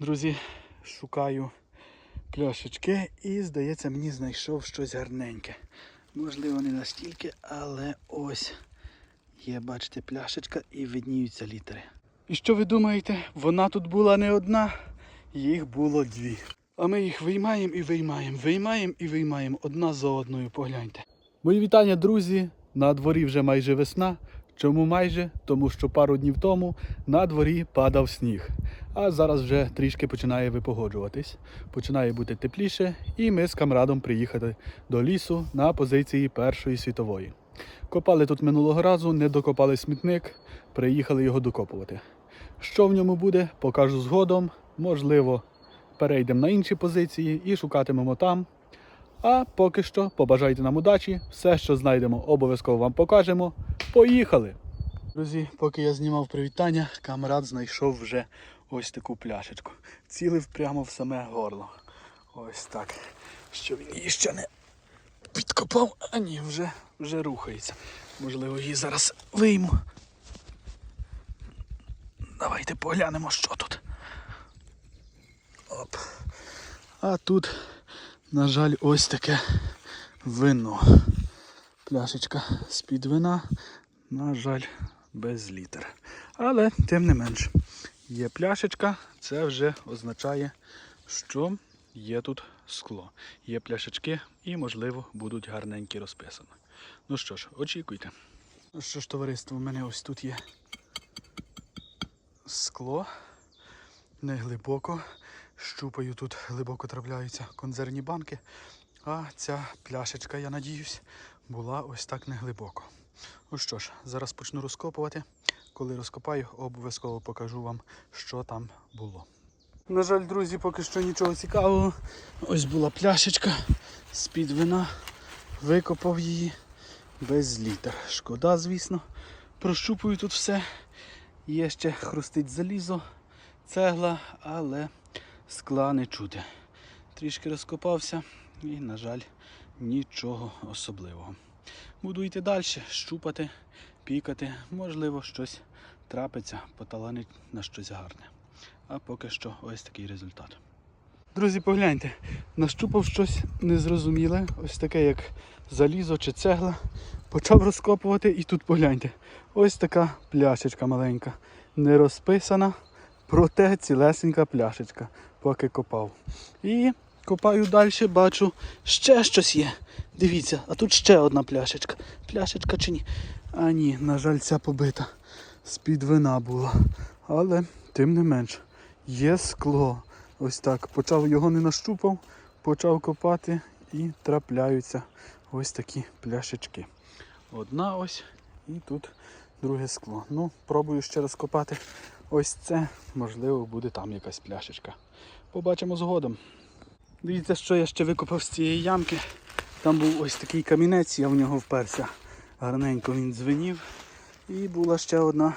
Друзі, шукаю пляшечки і, здається, мені знайшов щось гарненьке. Можливо, не настільки, але ось є, бачите, пляшечка і видніються літери. І що ви думаєте? Вона тут була не одна, їх було дві. А ми їх виймаємо і виймаємо, виймаємо і виймаємо одна за одною, погляньте. Мої вітання, друзі. На дворі вже майже весна. Чому майже? Тому що пару днів тому на дворі падав сніг. А зараз вже трішки починає випогоджуватись. Починає бути тепліше, і ми з камрадом приїхали до лісу на позиції Першої світової. Копали тут минулого разу, не докопали смітник, приїхали його докопувати. Що в ньому буде, покажу згодом. Можливо, перейдемо на інші позиції і шукатимемо там. А поки що побажайте нам удачі. Все, що знайдемо, обов'язково вам покажемо. Поїхали! Друзі, поки я знімав привітання, камрад знайшов вже ось таку пляшечку. Цілив прямо в саме горло. Ось так. Що він її ще не підкопав, а ні, вже, вже рухається. Можливо, її зараз вийму. Давайте поглянемо, що тут. Оп. А тут, на жаль, ось таке вино. Пляшечка з-під вина, на жаль, без літер. Але, тим не менш, є пляшечка, це вже означає, що є тут скло. Є пляшечки і, можливо, будуть гарненькі розписані. Ну що ж, очікуйте. Ну що ж, товариство, у мене ось тут є скло. Не глибоко. Щупаю тут глибоко трапляються консервні банки. А ця пляшечка, я надіюсь, була ось так неглибоко. Ну що ж, зараз почну розкопувати. Коли розкопаю, обов'язково покажу вам, що там було. На жаль, друзі, поки що нічого цікавого. Ось була пляшечка з-під вина. Викопав її без літер. Шкода, звісно. Прощупую тут все. Є ще хрустить залізо, цегла, але скла не чути. Трішки розкопався і, на жаль, нічого особливого. Буду йти далі, щупати, пікати, можливо, щось трапиться, поталанить на щось гарне. А поки що ось такий результат. Друзі, погляньте, нащупав щось незрозуміле, ось таке, як залізо чи цегла. Почав розкопувати і тут погляньте. Ось така пляшечка маленька. Не розписана, проте цілесенька пляшечка, поки копав. І копаю далі, бачу, ще щось є. Дивіться, а тут ще одна пляшечка. Пляшечка чи ні? А ні, на жаль, ця побита. З-під вина була. Але, тим не менш, є скло. Ось так. Почав його не нащупав, почав копати і трапляються ось такі пляшечки. Одна ось і тут друге скло. Ну, пробую ще раз копати ось це. Можливо, буде там якась пляшечка. Побачимо згодом. Дивіться, що я ще викопав з цієї ямки. Там був ось такий камінець, я в нього вперся. Гарненько він дзвенів. І була ще одна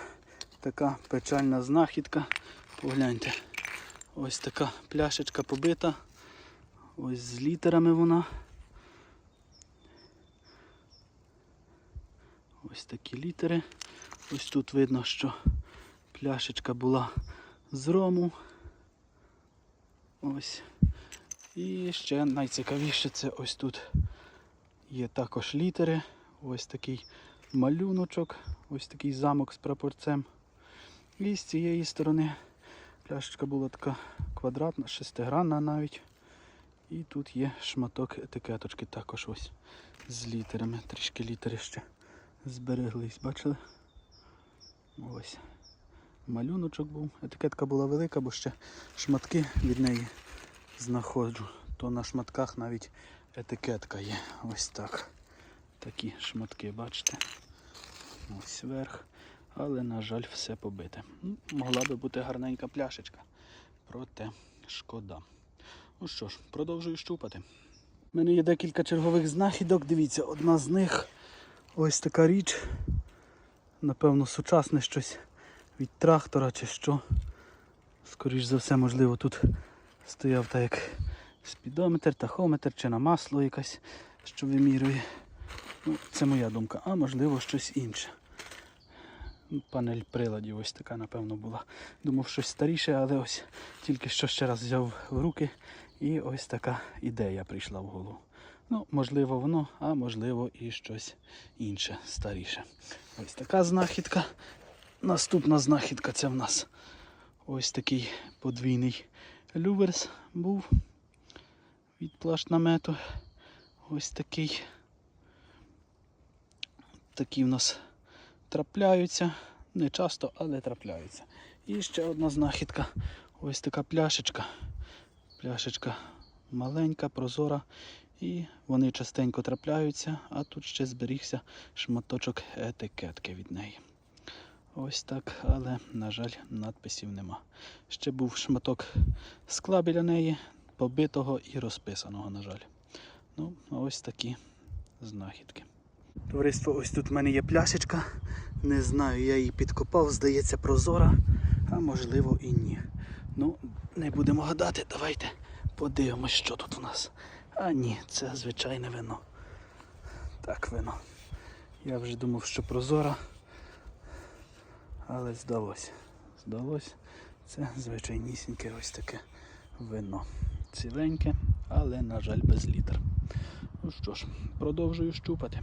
така печальна знахідка. Погляньте. Ось така пляшечка побита. Ось з літерами вона. Ось такі літери. Ось тут видно, що пляшечка була з рому. Ось. І ще найцікавіше це ось тут є також літери. Ось такий малюночок, ось такий замок з прапорцем. І з цієї сторони пляшечка була така квадратна, шестигранна навіть. І тут є шматок етикеточки також ось з літерами. Трішки літери ще збереглись, бачили? Ось. Малюночок був. Етикетка була велика, бо ще шматки від неї знаходжу. То на шматках навіть етикетка є. Ось так. Такі шматки, бачите? Ось верх. Але, на жаль, все побите. Ну, Могла би бути гарненька пляшечка. Проте шкода. Ну що ж, продовжую щупати. У мене є декілька чергових знахідок. Дивіться, одна з них ось така річ. Напевно, сучасне щось від трактора чи що. Скоріш за все, можливо, тут стояв так як спідометр, тахометр чи на масло якась, що вимірює. Ну, це моя думка, а можливо щось інше. Панель приладів ось така, напевно, була. Думав, щось старіше, але ось тільки що ще раз взяв в руки, і ось така ідея прийшла в голову. Ну, можливо, воно, а можливо і щось інше, старіше. Ось така знахідка. Наступна знахідка це в нас ось такий подвійний люверс був від плащ-намету. Ось такий. Такі в нас трапляються. Не часто, але трапляються. І ще одна знахідка. Ось така пляшечка. Пляшечка маленька, прозора. І вони частенько трапляються, а тут ще зберігся шматочок етикетки від неї. Ось так, але, на жаль, надписів нема. Ще був шматок скла біля неї, побитого і розписаного, на жаль. Ну, ось такі знахідки. Товариство, ось тут в мене є пляшечка. Не знаю, я її підкопав, здається, прозора, а можливо і ні. Ну, не будемо гадати, давайте подивимось, що тут у нас. А ні, це звичайне вино. Так, вино. Я вже думав, що прозора. Але здалося. Здалося, це звичайнісіньке ось таке вино. Ціленьке, але, на жаль, без літр. Ну що ж, продовжую щупати.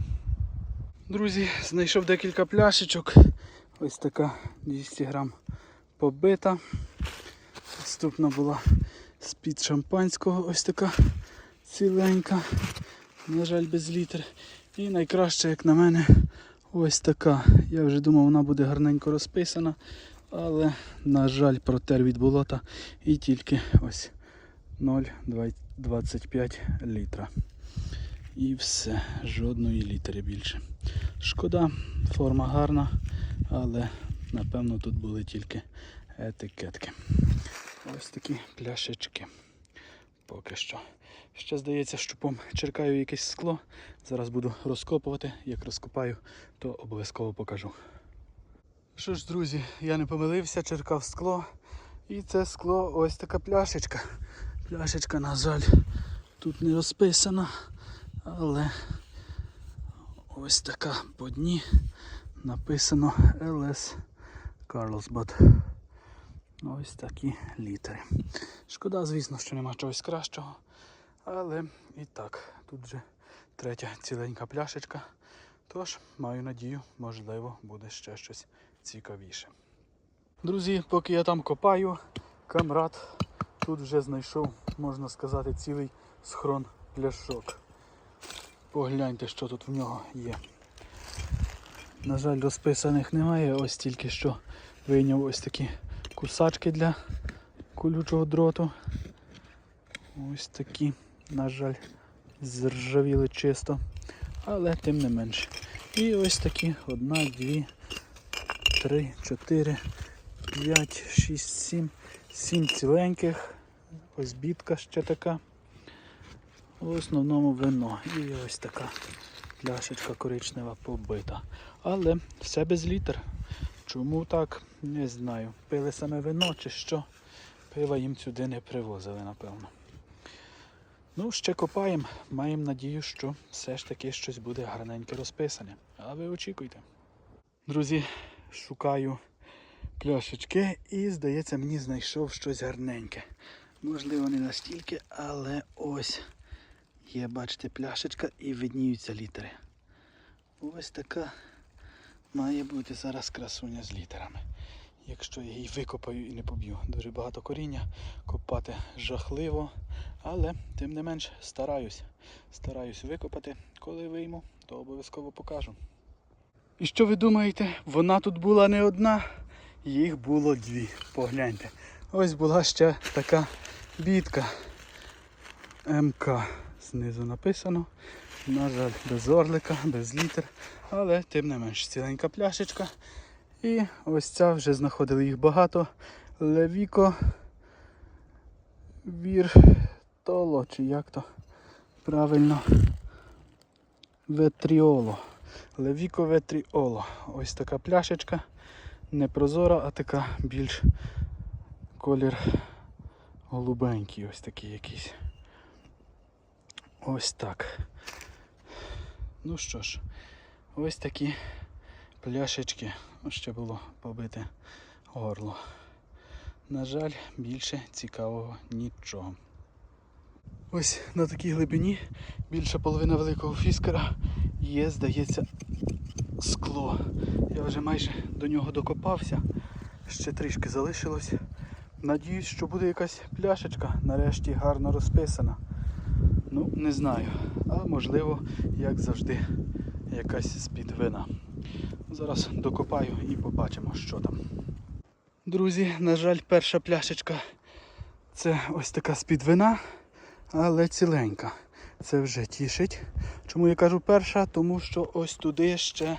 Друзі, знайшов декілька пляшечок. Ось така 200 грам побита. Наступна була з-під шампанського, ось така ціленька. На жаль, без літр. І найкраще, як на мене, ось така. Я вже думав, вона буде гарненько розписана, але, на жаль, протер від болота і тільки ось 0,25 літра. І все, жодної літери більше. Шкода, форма гарна, але напевно тут були тільки етикетки. Ось такі пляшечки. Поки що. Ще здається, щупом черкаю якесь скло. Зараз буду розкопувати. Як розкопаю, то обов'язково покажу. Що ж, друзі, я не помилився, черкав скло. І це скло ось така пляшечка. Пляшечка, на жаль, тут не розписана, але ось така по дні написано LS Carlsbad. Ось такі літери. Шкода, звісно, що нема чогось кращого. Але і так, тут вже третя ціленька пляшечка. Тож, маю надію, можливо, буде ще щось цікавіше. Друзі, поки я там копаю, камрад тут вже знайшов, можна сказати, цілий схрон пляшок. Погляньте, що тут в нього є. На жаль, розписаних немає, ось тільки що вийняв ось такі кусачки для колючого дроту. Ось такі, на жаль, зржавіли чисто, але тим не менше. І ось такі одна, дві, три, чотири, п'ять, шість, сім, сім ціленьких. Ось бітка ще така. В основному вино. І ось така пляшечка коричнева побита. Але все без літр. Чому так? Не знаю. Пили саме вино чи що. Пива їм сюди не привозили, напевно. Ну, ще копаємо. Маємо надію, що все ж таки щось буде гарненьке розписане. А ви очікуйте. Друзі, шукаю пляшечки і, здається, мені знайшов щось гарненьке. Можливо, не настільки, але ось є, бачите, пляшечка і видніються літери. Ось така має бути зараз красуня з літерами. Якщо я її викопаю і не поб'ю. Дуже багато коріння, копати жахливо, але тим не менш стараюсь. Стараюсь викопати. Коли вийму, то обов'язково покажу. І що ви думаєте? Вона тут була не одна, їх було дві. Погляньте. Ось була ще така бітка МК. Знизу написано. На жаль, без орлика, без літер, але тим не менш ціленька пляшечка. І ось ця вже знаходили їх багато. Левіко Віртоло, чи як то правильно Ветріоло. Левіко Ветріоло. Ось така пляшечка. Не прозора, а така більш колір голубенький, ось такий якийсь. Ось так. Ну що ж, ось такі пляшечки. Ще було побите горло. На жаль, більше цікавого нічого. Ось на такій глибині більша половина великого фіскера є, здається, скло. Я вже майже до нього докопався. Ще трішки залишилось. Надіюсь, що буде якась пляшечка, нарешті гарно розписана. Ну, не знаю. А можливо, як завжди, якась з-під вина. Зараз докопаю і побачимо, що там. Друзі, на жаль, перша пляшечка це ось така з-під вина, але ціленька. Це вже тішить. Чому я кажу перша? Тому що ось туди ще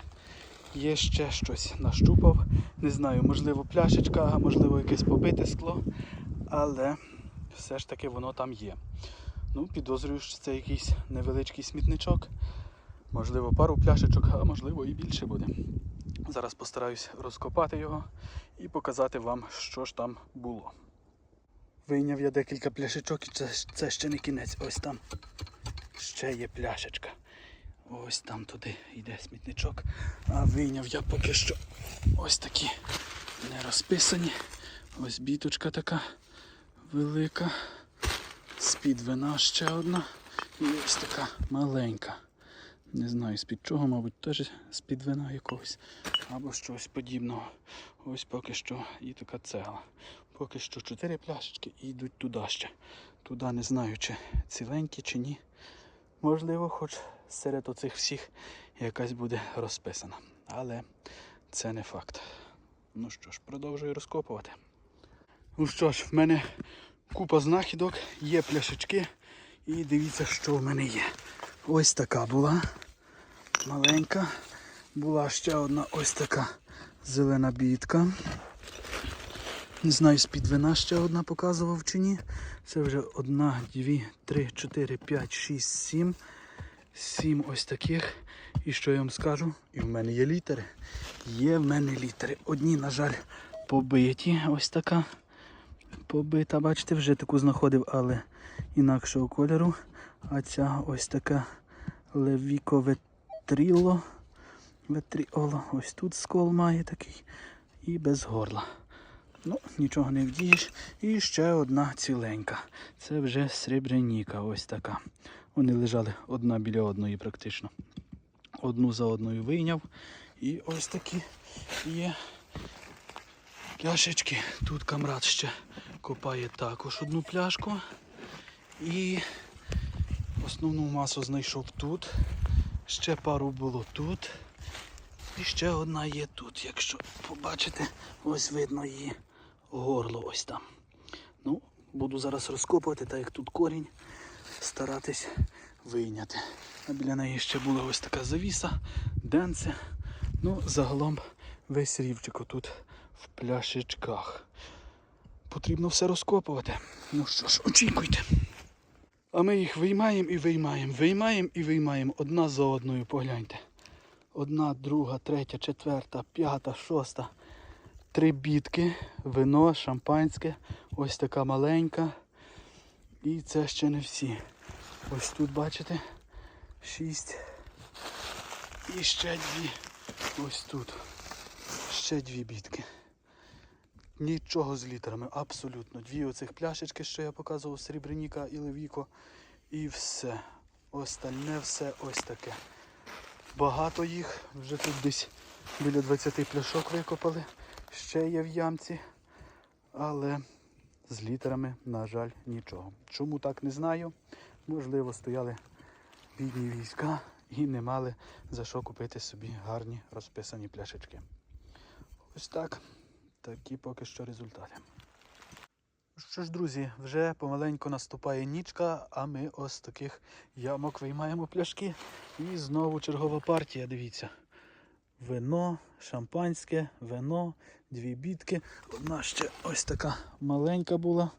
є ще щось нащупав. Не знаю, можливо, пляшечка, можливо, якесь побите скло, але все ж таки воно там є. Ну, підозрюю, що це якийсь невеличкий смітничок. Можливо, пару пляшечок, а можливо і більше буде. Зараз постараюсь розкопати його і показати вам, що ж там було. Вийняв я декілька пляшечок і це, це ще не кінець. Ось там ще є пляшечка. Ось там туди йде смітничок. А вийняв я поки що ось такі не розписані. Ось біточка така велика. З-під вина ще одна. І ось така маленька. Не знаю з-під чого, мабуть, теж з-під вина якогось або щось подібного. Ось поки що і така цегла. Поки що чотири пляшечки і йдуть туди ще. Туди не знаю, чи ціленькі, чи ні. Можливо, хоч серед оцих всіх якась буде розписана. Але це не факт. Ну що ж, продовжую розкопувати. Ну що ж, в мене купа знахідок, є пляшечки. І дивіться, що в мене є. Ось така була маленька. Була ще одна ось така зелена бітка. Не знаю, з-під вина ще одна показував чи ні. Це вже одна, дві, три, чотири, п'ять, шість, сім. Сім ось таких. І що я вам скажу? І в мене є літери. Є в мене літери. Одні, на жаль, побиті. Ось така. Побита, бачите, вже таку знаходив, але інакшого кольору. А ця ось така левіковетріло. Ветріоло. Ось тут скол має такий. І без горла. Ну, нічого не вдієш. І ще одна ціленька. Це вже срібреніка, ось така. Вони лежали одна біля одної практично. Одну за одною вийняв. І ось такі є пляшечки. Тут камрад ще копає також одну пляшку. І основну масу знайшов тут. Ще пару було тут. І ще одна є тут. Якщо побачите, ось видно її горло ось там. Ну, буду зараз розкопувати, так як тут корінь, старатись вийняти. А біля неї ще була ось така завіса, денце. Ну, загалом весь рівчик отут в пляшечках. Потрібно все розкопувати. Ну що ж, очікуйте. А ми їх виймаємо і виймаємо, виймаємо і виймаємо одна за одною, погляньте. Одна, друга, третя, четверта, п'ята, шоста. Три бітки, вино, шампанське, ось така маленька. І це ще не всі. Ось тут, бачите, шість. І ще дві. Ось тут. Ще дві бітки. Нічого з літерами, абсолютно. Дві оцих пляшечки, що я показував, Срібреніка і Левіко. І все. Остальне все ось таке. Багато їх, вже тут десь біля 20 пляшок викопали. Ще є в ямці. Але з літерами, на жаль, нічого. Чому так не знаю? Можливо, стояли бідні війська і не мали за що купити собі гарні розписані пляшечки. Ось так. Такі поки що результати. Що ж, друзі, вже помаленьку наступає нічка, а ми ось таких ямок виймаємо пляшки. І знову чергова партія, дивіться. Вино, шампанське, вино, дві бітки. Одна ще ось така маленька була,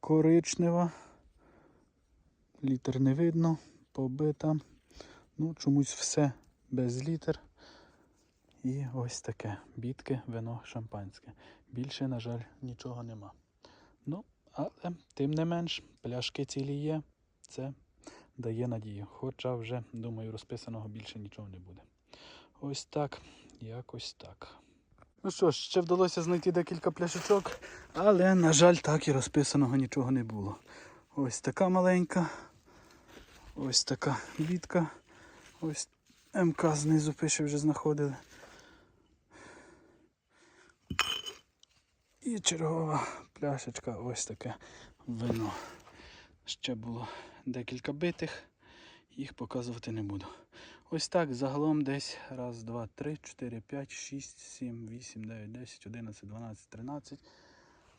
коричнева. Літер не видно, побита. Ну, чомусь все без літер. І ось таке. Бітки, вино, шампанське. Більше, на жаль, нічого нема. Ну, але тим не менш, пляшки цілі є. Це дає надію. Хоча вже, думаю, розписаного більше нічого не буде. Ось так, якось так. Ну що ж, ще вдалося знайти декілька пляшечок, але, на жаль, так і розписаного нічого не було. Ось така маленька, ось така бітка, ось МК знизу пише, вже знаходили. І чергова пляшечка, ось таке вино. Ще було декілька битих, їх показувати не буду. Ось так загалом десь раз, два, три, чотири, п'ять, шість, сім, вісім, дев'ять, десять, одинадцять, дванадцять, тринадцять,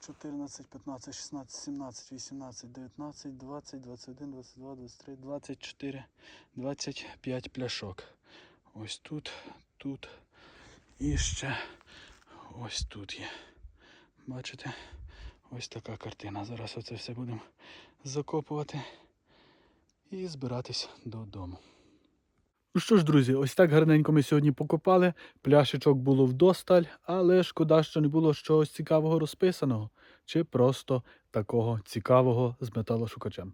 чотирнадцять, п'ятнадцять, шістнадцять, сімнадцять, вісімнадцять, дев'ятнадцять, двадцять, двадцять один, двадцять два, двадцять три, двадцять чотири, двадцять п'ять пляшок. Ось тут, тут і ще ось тут є. Бачите? Ось така картина. Зараз оце все будемо закопувати і збиратись додому. Ну що ж, друзі, ось так гарненько ми сьогодні покопали. Пляшечок було вдосталь, але шкода, що не було чогось цікавого розписаного, чи просто такого цікавого з металошукачем.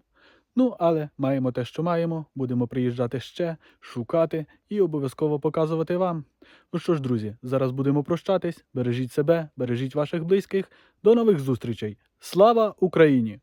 Ну, але маємо те, що маємо, будемо приїжджати ще, шукати і обов'язково показувати вам. Ну що ж, друзі, зараз будемо прощатись. Бережіть себе, бережіть ваших близьких. До нових зустрічей. Слава Україні!